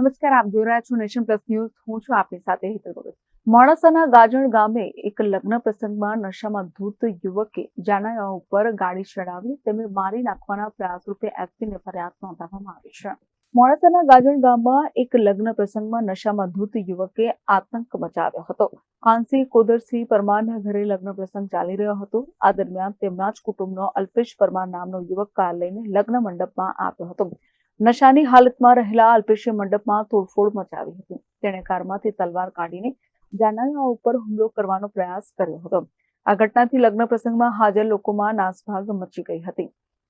નમસ્કાર, આપ જોઈ રહ્યા છો નેશન પ્લસ ન્યૂઝ. હું છું આપની સાથે હેતલ ભગત. મોડાસાના ગાજણ ગામે એક લગ્ન પ્રસંગમાં નશામાં ધૂત યુવકે જાનૈયા ઉપર ગાડી ચડાવી તેમને મારી નાખવાના પ્રયાસ રૂપે એસપીને ફરિયાદ નોંધાવવામાં આવી છે. મોડાસાના ગાજણ ગામમાં એક લગ્ન પ્રસંગમાં નશામાં ધૂત યુવકે આતંક મચાવ્યો હતો. કાંસી કોદરસિંહ પરમારના ઘરે લગ્ન પ્રસંગ ચાલી રહ્યો હતો. આ દરમિયાન તેમના જ કુટુંબનો અલ્પેશ પરમાર નામનો યુવક કાર લઈને લગ્ન મંડપમાં આવ્યો હતો. નશાની હાલતમાં રહેલા અલ્પેશે મંડપમાં તોડફોડ મચાવી હતી. તેણે કારમાંથી તલવાર કાઢીને જાનૈયા ઉપર હુમલો કરવાનો પ્રયાસ કર્યો હતો. આ ઘટનાથી લગ્ન પ્રસંગમાં હાજર લોકોમાં નાસભાગ મચી ગઈ હતી.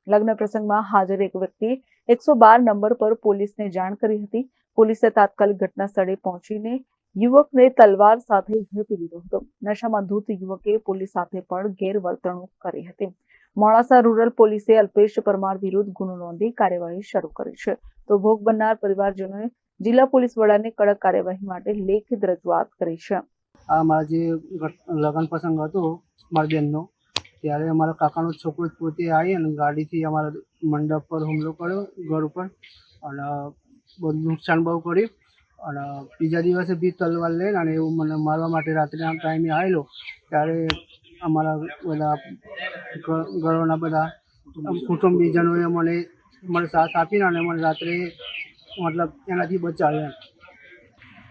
લગ્ન પ્રસંગમાં હાજર એક વ્યક્તિએ એકસો બાર નંબર પર પોલીસને જાણ કરી હતી. પોલીસે તાત્કાલિક ઘટના સ્થળે પહોંચીને યુવકને તલવાર સાથે ઝડપી લીધો હતો. નશામાં ધૂત યુવકે પોલીસ સાથે પણ ગેરવર્તણૂક કરી હતી. મોડાસા રૂરલ પોલીસે અલ્પેશ પરમાર વિરુદ્ધ ગુનો નોંધી કાર્યવાહી શરૂ કરી છે. તો ભોગ બનનાર પરિવારજનોએ જિલ્લા પોલીસ વડાને કડક કાર્યવાહી માટે લેખિત રજૂઆત કરી છે. આ મારા જે લગ્ન પ્રસંગ હતો, મારી બેનનો, ત્યારે અમારા કાકાનો છોકરો પોતે આવી અને ગાડીથી અમારા મંડપ પર હુમલો કર્યો, ઘર ઉપર, અને બધું નુકસાન બહુ કર્યું, અને બીજા દિવસે બી તલવાર લઈને અને એવું મને મારવા માટે રાત્રિના ટાઈમે આવેલો, ત્યારે અમારા બધા ઘરોના બધા કુટુંબીજનોએ મને મને સાથ આપીને અને મને રાત્રે મતલબ એનાથી બચાવ્યા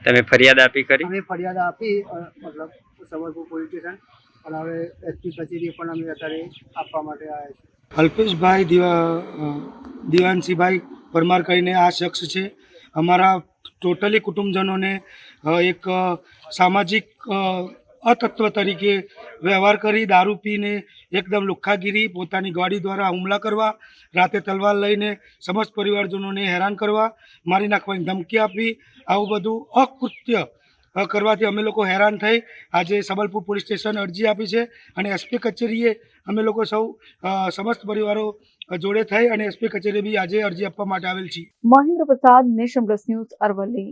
તમે ફરિયાદ આપી કરી અમે ફરિયાદ આપી મતલબ સવરપુર પોલીસ સ્ટેશન અને હવે એસપી કચેરી પણ અમે અત્યારે આપવા માટે આવ્યા છીએ. અલ્પેશભાઈ દિવા દિવાનસિંહભાઈ પરમાર કરીને આ શખ્સ છે. અમારા ટોટલી કુટુંબજનોને એક સામાજિક અતત્વ તરીકે વ્યવહાર કરી દારૂ પીને એકદમ લુખ્ખાગીરી, પોતાની ગાડી દ્વારા હુમલા કરવા, રાતે તલવાર લઈને સમસ્ત પરિવારજનોને હેરાન કરવા, મારી નાખવાની ધમકી આપી આવું બધું અકૃત્ય કરવાથી અમે લોકો હેરાન થઈ. આજે સબલપુર પોલીસ સ્ટેશન અરજી આપી છે અને એસપી કચેરીએ અમે લોકો સૌ સમસ્ત પરિવારો જોડે થઈ અને એસપી કચેરી બી આજે અરજી આપવા માટે આવેલ છીએ. મહેન્દ્ર પ્રસાદ, નેશન પ્લસ ન્યૂઝ અરવલ્લી.